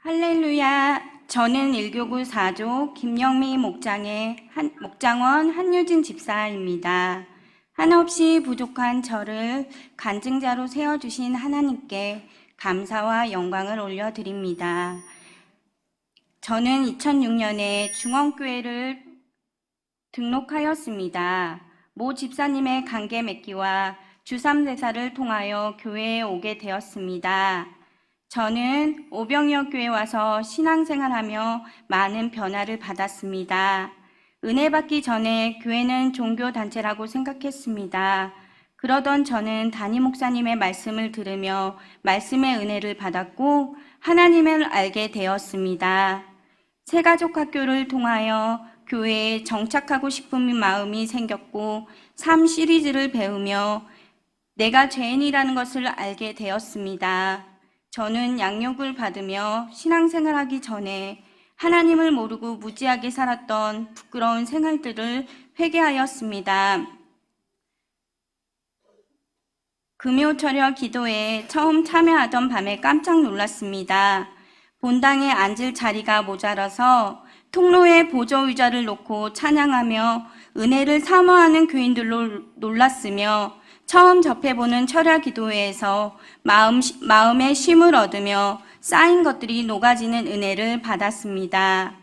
할렐루야. 저는 일교구 4조 김영미 목장의 한, 목장원 한유진 집사입니다. 한없이 부족한 저를 간증자로 세워주신 하나님께 감사와 영광을 올려드립니다. 저는 2006년에 중원교회를 등록하였습니다. 모 집사님의 관계 맺기와 주삼대사를 통하여 교회에 오게 되었습니다. 저는 오병이어 교회 와서 신앙생활하며 많은 변화를 받았습니다. 은혜 받기 전에 교회는 종교 단체라고 생각했습니다. 그러던 저는 담임 목사님의 말씀을 들으며 말씀의 은혜를 받았고 하나님을 알게 되었습니다. 새가족 학교를 통하여 교회에 정착하고 싶은 마음이 생겼고 삶 시리즈를 배우며 내가 죄인이라는 것을 알게 되었습니다. 저는 양육을 받으며 신앙생활하기 전에 하나님을 모르고 무지하게 살았던 부끄러운 생활들을 회개하였습니다. 금요철야 기도에 처음 참여하던 밤에 깜짝 놀랐습니다. 본당에 앉을 자리가 모자라서 통로에 보조 의자를 놓고 찬양하며 은혜를 사모하는 교인들로 놀랐으며 처음 접해보는 철야 기도회에서 마음, 마음의 쉼을 얻으며 쌓인 것들이 녹아지는 은혜를 받았습니다.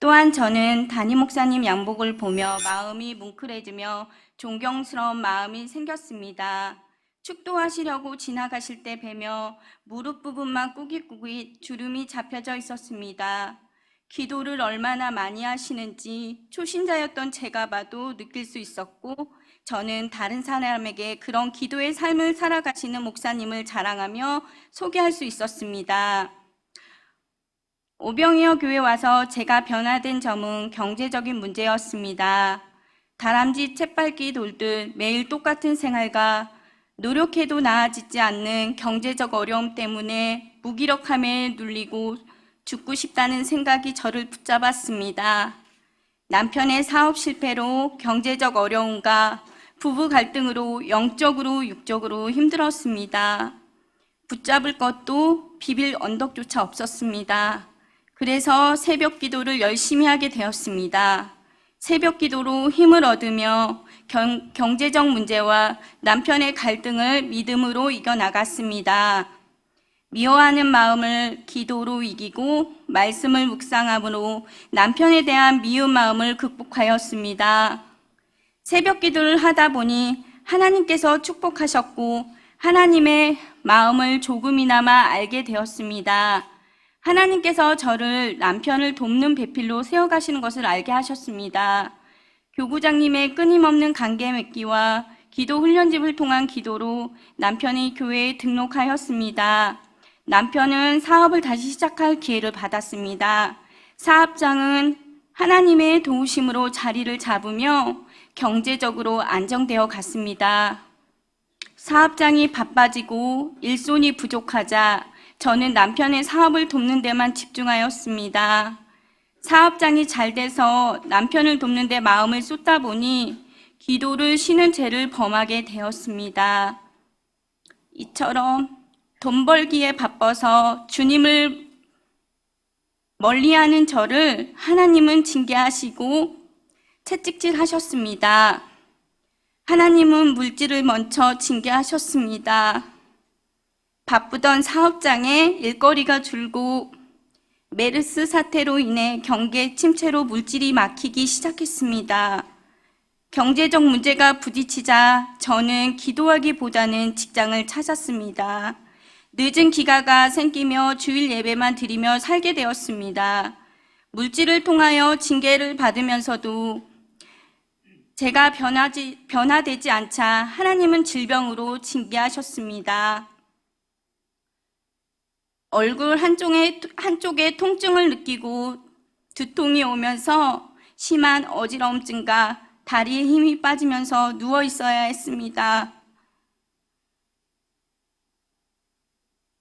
또한 저는 담임 목사님 양복을 보며 마음이 뭉클해지며 존경스러운 마음이 생겼습니다. 축도하시려고 지나가실 때 뵈며 무릎 부분만 꾸깃꾸깃 주름이 잡혀져 있었습니다. 기도를 얼마나 많이 하시는지 초신자였던 제가 봐도 느낄 수 있었고 저는 다른 사람에게 그런 기도의 삶을 살아가시는 목사님을 자랑하며 소개할 수 있었습니다. 오병이어 교회 와서 제가 변화된 점은 경제적인 문제였습니다. 다람쥐 챗밟기 돌듯 매일 똑같은 생활과 노력해도 나아지지 않는 경제적 어려움 때문에 무기력함에 눌리고 죽고 싶다는 생각이 저를 붙잡았습니다. 남편의 사업 실패로 경제적 어려움과 부부 갈등으로 영적으로 육적으로 힘들었습니다. 붙잡을 것도 비빌 언덕조차 없었습니다. 그래서 새벽 기도를 열심히 하게 되었습니다. 새벽 기도로 힘을 얻으며 경, 경제적 문제와 남편의 갈등을 믿음으로 이겨나갔습니다. 미워하는 마음을 기도로 이기고 말씀을 묵상함으로 남편에 대한 미운 마음을 극복하였습니다. 새벽 기도를 하다 보니 하나님께서 축복하셨고 하나님의 마음을 조금이나마 알게 되었습니다. 하나님께서 저를 남편을 돕는 배필로 세워가시는 것을 알게 하셨습니다. 교구장님의 끊임없는 관계 맺기와 기도 훈련집을 통한 기도로 남편이 교회에 등록하였습니다. 남편은 사업을 다시 시작할 기회를 받았습니다. 사업장은 하나님의 도우심으로 자리를 잡으며 경제적으로 안정되어 갔습니다. 사업장이 바빠지고 일손이 부족하자 저는 남편의 사업을 돕는 데만 집중하였습니다. 사업장이 잘 돼서 남편을 돕는 데 마음을 쏟다 보니 기도를 쉬는 죄를 범하게 되었습니다. 이처럼 돈 벌기에 바빠서 주님을 멀리하는 저를 하나님은 징계하시고 채찍질 하셨습니다. 하나님은 물질을 먼저 징계하셨습니다. 바쁘던 사업장에 일거리가 줄고 메르스 사태로 인해 경계 침체로 물질이 막히기 시작했습니다. 경제적 문제가 부딪히자 저는 기도하기보다는 직장을 찾았습니다. 늦은 기가가 생기며 주일 예배만 드리며 살게 되었습니다. 물질을 통하여 징계를 받으면서도 제가 변하지, 변화되지 않자 하나님은 질병으로 징계하셨습니다. 얼굴 한쪽에, 한쪽에 통증을 느끼고 두통이 오면서 심한 어지러움증과 다리에 힘이 빠지면서 누워 있어야 했습니다.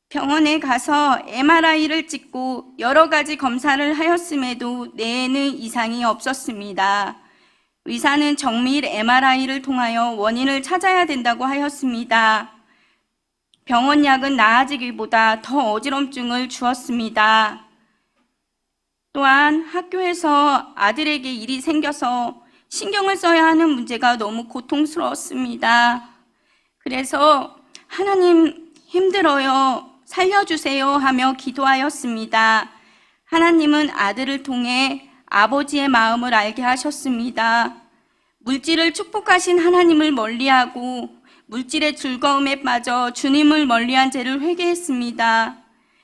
병원에 가서 MRI를 찍고 여러 가지 검사를 하였음에도 뇌에는 이상이 없었습니다. 의사는 정밀 MRI를 통하여 원인을 찾아야 된다고 하였습니다. 병원 약은 나아지기보다 더 어지럼증을 주었습니다. 또한 학교에서 아들에게 일이 생겨서 신경을 써야 하는 문제가 너무 고통스러웠습니다. 그래서 하나님 힘들어요. 살려주세요 하며 기도하였습니다. 하나님은 아들을 통해 아버지의 마음을 알게 하셨습니다. 물질을 축복하신 하나님을 멀리하고 물질의 즐거움에 빠져 주님을 멀리한 죄를 회개했습니다.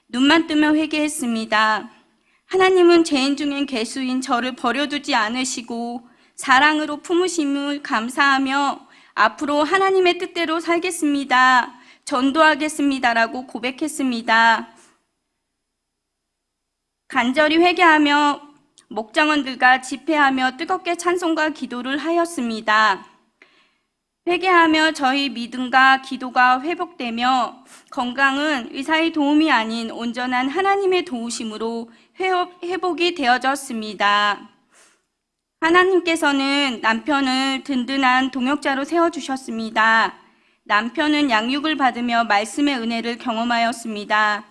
눈만 뜨면 회개했습니다. 하나님은 죄인 중엔 괴수인 저를 버려두지 않으시고 사랑으로 품으심을 감사하며 앞으로 하나님의 뜻대로 살겠습니다. 전도하겠습니다라고 고백했습니다. 간절히 회개하며 목장원들과 집회하며 뜨겁게 찬송과 기도를 하였습니다. 회개하며 저희 믿음과 기도가 회복되며 건강은 의사의 도움이 아닌 온전한 하나님의 도우심으로 회복- 회복이 되어졌습니다. 하나님께서는 남편을 든든한 동역자로 세워주셨습니다. 남편은 양육을 받으며 말씀의 은혜를 경험하였습니다.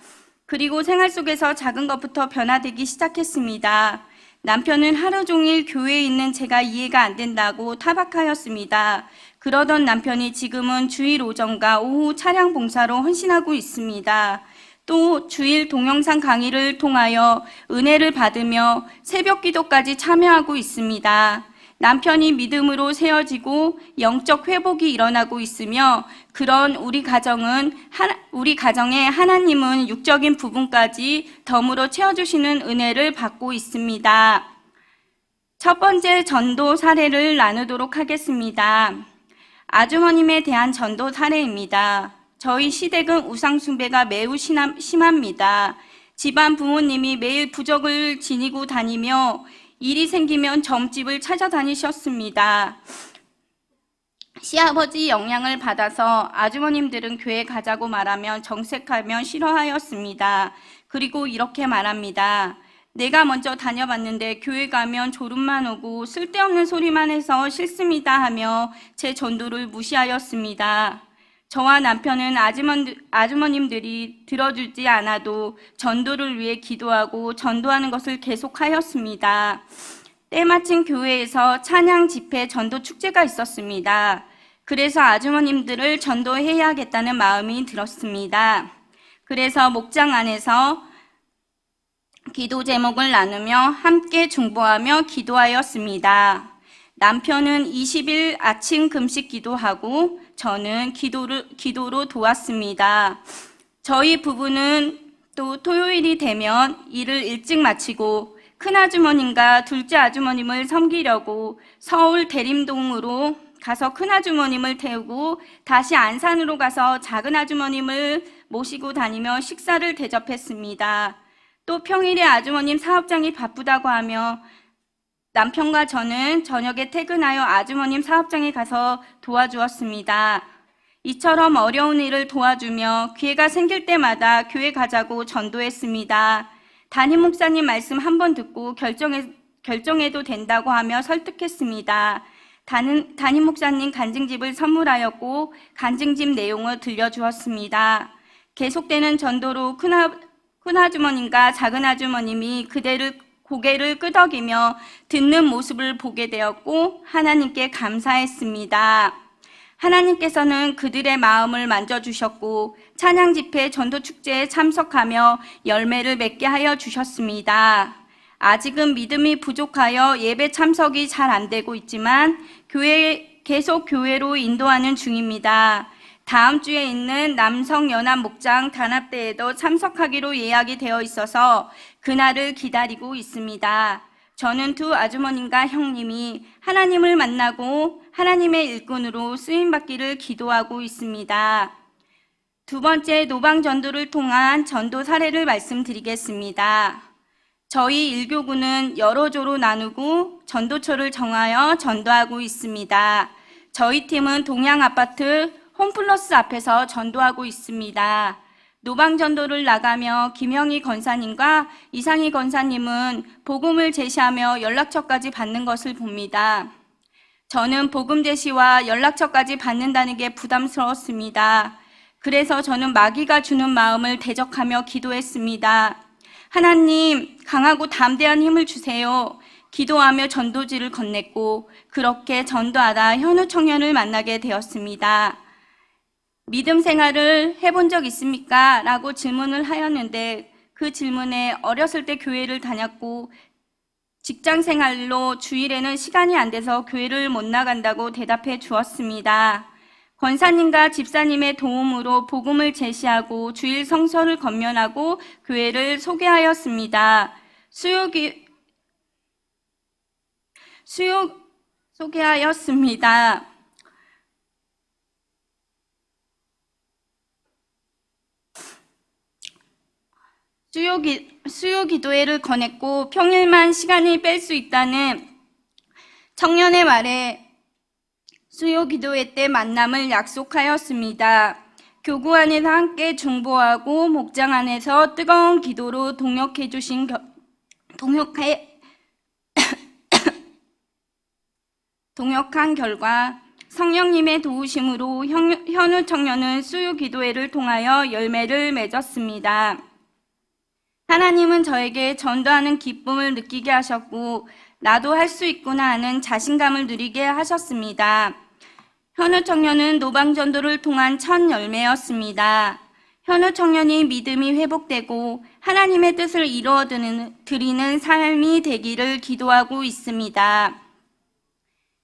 그리고 생활 속에서 작은 것부터 변화되기 시작했습니다. 남편은 하루 종일 교회에 있는 제가 이해가 안 된다고 타박하였습니다. 그러던 남편이 지금은 주일 오전과 오후 차량 봉사로 헌신하고 있습니다. 또 주일 동영상 강의를 통하여 은혜를 받으며 새벽 기도까지 참여하고 있습니다. 남편이 믿음으로 세워지고 영적 회복이 일어나고 있으며 그런 우리 가정은 우리 가정에 하나님은 육적인 부분까지 덤으로 채워주시는 은혜를 받고 있습니다. 첫 번째 전도 사례를 나누도록 하겠습니다. 아주머님에 대한 전도 사례입니다. 저희 시댁은 우상숭배가 매우 심합니다. 집안 부모님이 매일 부적을 지니고 다니며 일이 생기면 점집을 찾아다니셨습니다. 시아버지 영향을 받아서 아주머님들은 교회 가자고 말하면 정색하며 싫어하였습니다. 그리고 이렇게 말합니다. 내가 먼저 다녀봤는데 교회 가면 졸음만 오고 쓸데없는 소리만 해서 싫습니다 하며 제 전도를 무시하였습니다. 저와 남편은 아주머니, 아주머님들이 들어주지 않아도 전도를 위해 기도하고 전도하는 것을 계속하였습니다. 때마침 교회에서 찬양 집회 전도 축제가 있었습니다. 그래서 아주머님들을 전도해야겠다는 마음이 들었습니다. 그래서 목장 안에서 기도 제목을 나누며 함께 중보하며 기도하였습니다. 남편은 20일 아침 금식 기도하고 저는 기도를, 기도로 도왔습니다. 저희 부부는 또 토요일이 되면 일을 일찍 마치고 큰아주머님과 둘째 아주머님을 섬기려고 서울 대림동으로 가서 큰아주머님을 태우고 다시 안산으로 가서 작은 아주머님을 모시고 다니며 식사를 대접했습니다. 또 평일에 아주머님 사업장이 바쁘다고 하며 남편과 저는 저녁에 퇴근하여 아주머님 사업장에 가서 도와주었습니다. 이처럼 어려운 일을 도와주며 기회가 생길 때마다 교회 가자고 전도했습니다. 담임 목사님 말씀 한 번 듣고 결정해, 결정해도 된다고 하며 설득했습니다. 담임, 담임 목사님 간증집을 선물하였고 간증집 내용을 들려주었습니다. 계속되는 전도로 큰 아, 큰 아주머님과 작은 아주머님이 그대를 고개를 끄덕이며 듣는 모습을 보게 되었고 하나님께 감사했습니다. 하나님께서는 그들의 마음을 만져주셨고 찬양 집회 전도 축제에 참석하며 열매를 맺게 하여 주셨습니다. 아직은 믿음이 부족하여 예배 참석이 잘 안 되고 있지만 교회 계속 교회로 인도하는 중입니다. 다음 주에 있는 남성연합 목장 단합대에도 참석하기로 예약이 되어 있어서 그날을 기다리고 있습니다. 저는 두 아주머님과 형님이 하나님을 만나고 하나님의 일꾼으로 쓰임받기를 기도하고 있습니다. 두 번째 노방 전도를 통한 전도 사례를 말씀드리겠습니다. 저희 일교구는 여러 조로 나누고 전도처를 정하여 전도하고 있습니다. 저희 팀은 동양 아파트 홈플러스 앞에서 전도하고 있습니다. 노방 전도를 나가며 김영희 권사님과 이상희 권사님은 복음을 제시하며 연락처까지 받는 것을 봅니다. 저는 복음 제시와 연락처까지 받는다는 게 부담스러웠습니다. 그래서 저는 마귀가 주는 마음을 대적하며 기도했습니다. 하나님, 강하고 담대한 힘을 주세요. 기도하며 전도지를 건넸고, 그렇게 전도하다 현우 청년을 만나게 되었습니다. 믿음 생활을 해본 적 있습니까? 라고 질문을 하였는데, 그 질문에 어렸을 때 교회를 다녔고, 직장 생활로 주일에는 시간이 안 돼서 교회를 못 나간다고 대답해 주었습니다. 권사님과 집사님의 도움으로 복음을 제시하고 주일 성서를 건면하고 교회를 소개하였습니다. 수요기, 수요, 소개하였습니다. 수요, 기, 수요 기도회를 권했고 평일만 시간을 뺄 수 있다는 청년의 말에 수요 기도회 때 만남을 약속하였습니다. 교구 안에서 함께 중보하고 목장 안에서 뜨거운 기도로 동역해 주신 겨, 동역해 동역한 결과 성령님의 도우심으로 현, 현우 청년은 수요 기도회를 통하여 열매를 맺었습니다. 하나님은 저에게 전도하는 기쁨을 느끼게 하셨고 나도 할 수 있구나 하는 자신감을 누리게 하셨습니다. 현우 청년은 노방 전도를 통한 첫 열매였습니다. 현우 청년이 믿음이 회복되고 하나님의 뜻을 이루어 드리는 삶이 되기를 기도하고 있습니다.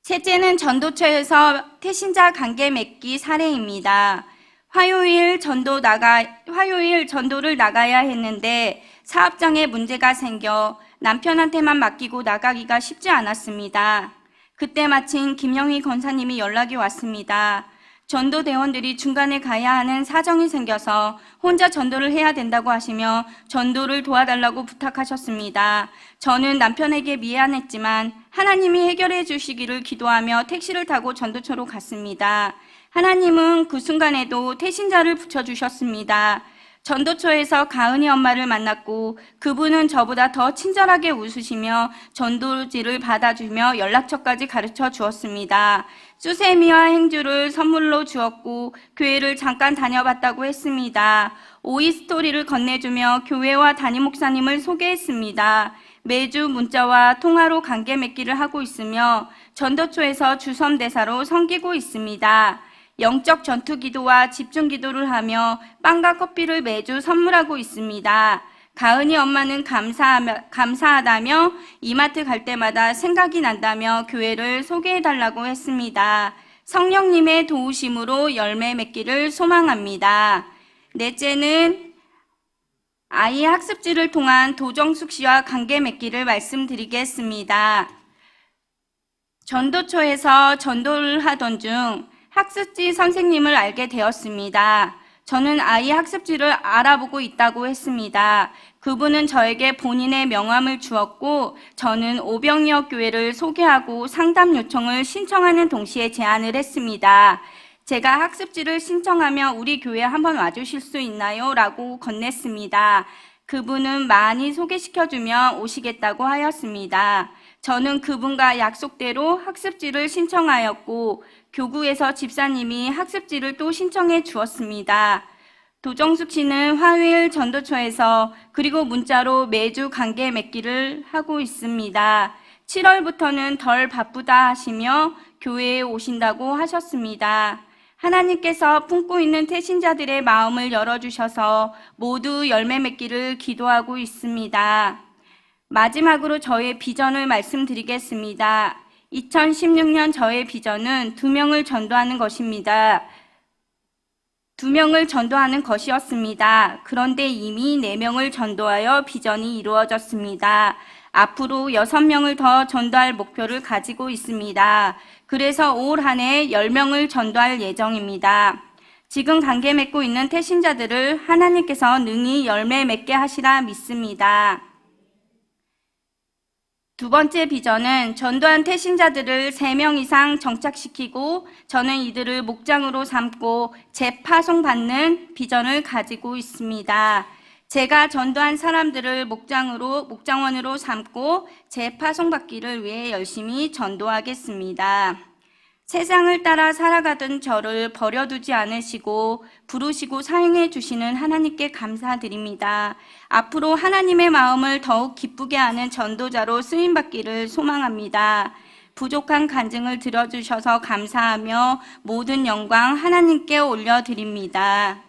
셋째는 전도처에서 태신자 관계 맺기 사례입니다. 화요일 전도 나가 화요일 전도를 나가야 했는데 사업장에 문제가 생겨 남편한테만 맡기고 나가기가 쉽지 않았습니다. 그때 마침 김영희 권사님이 연락이 왔습니다. 전도 대원들이 중간에 가야 하는 사정이 생겨서 혼자 전도를 해야 된다고 하시며 전도를 도와달라고 부탁하셨습니다. 저는 남편에게 미안했지만 하나님이 해결해 주시기를 기도하며 택시를 타고 전도처로 갔습니다. 하나님은 그 순간에도 태신자를 붙여주셨습니다. 전도처에서 가은이 엄마를 만났고 그분은 저보다 더 친절하게 웃으시며 전도지를 받아주며 연락처까지 가르쳐 주었습니다. 수세미와 행주를 선물로 주었고 교회를 잠깐 다녀봤다고 했습니다. 오이 스토리를 건네주며 교회와 담임 목사님을 소개했습니다. 매주 문자와 통화로 관계 맺기를 하고 있으며 전도처에서 주섬대사로 섬기고 있습니다. 영적 전투 기도와 집중 기도를 하며 빵과 커피를 매주 선물하고 있습니다. 가은이 엄마는 감사하며, 감사하다며 이마트 갈 때마다 생각이 난다며 교회를 소개해달라고 했습니다. 성령님의 도우심으로 열매 맺기를 소망합니다. 넷째는 아이 학습지를 통한 도정숙 씨와 관계 맺기를 말씀드리겠습니다. 전도처에서 전도를 하던 중 학습지 선생님을 알게 되었습니다. 저는 아이 학습지를 알아보고 있다고 했습니다. 그분은 저에게 본인의 명함을 주었고 저는 오병이어 교회를 소개하고 상담 요청을 신청하는 동시에 제안을 했습니다. 제가 학습지를 신청하며 우리 교회에 한번 와주실 수 있나요? 라고 건넸습니다. 그분은 많이 소개시켜주며 오시겠다고 하였습니다. 저는 그분과 약속대로 학습지를 신청하였고 교구에서 집사님이 학습지를 또 신청해 주었습니다. 도정숙 씨는 화요일 전도처에서 그리고 문자로 매주 관계 맺기를 하고 있습니다. 7월부터는 덜 바쁘다 하시며 교회에 오신다고 하셨습니다. 하나님께서 품고 있는 태신자들의 마음을 열어주셔서 모두 열매 맺기를 기도하고 있습니다. 마지막으로 저의 비전을 말씀드리겠습니다. 2016년 저의 비전은 두 명을 전도하는 것입니다. 두 명을 전도하는 것이었습니다. 그런데 이미 네 명을 전도하여 비전이 이루어졌습니다. 앞으로 여섯 명을 더 전도할 목표를 가지고 있습니다. 그래서 올 한해 10명을 전도할 예정입니다. 지금 관계 맺고 있는 태신자들을 하나님께서 능히 열매 맺게 하시라 믿습니다. 두 번째 비전은 전도한 태신자들을 3명 이상 정착시키고 저는 이들을 목장으로 삼고 재파송받는 비전을 가지고 있습니다. 제가 전도한 사람들을 목장으로, 목장원으로 삼고 재파송받기를 위해 열심히 전도하겠습니다. 세상을 따라 살아가던 저를 버려두지 않으시고 부르시고 사용해 주시는 하나님께 감사드립니다. 앞으로 하나님의 마음을 더욱 기쁘게 하는 전도자로 쓰임 받기를 소망합니다. 부족한 간증을 들어주셔서 감사하며 모든 영광 하나님께 올려드립니다.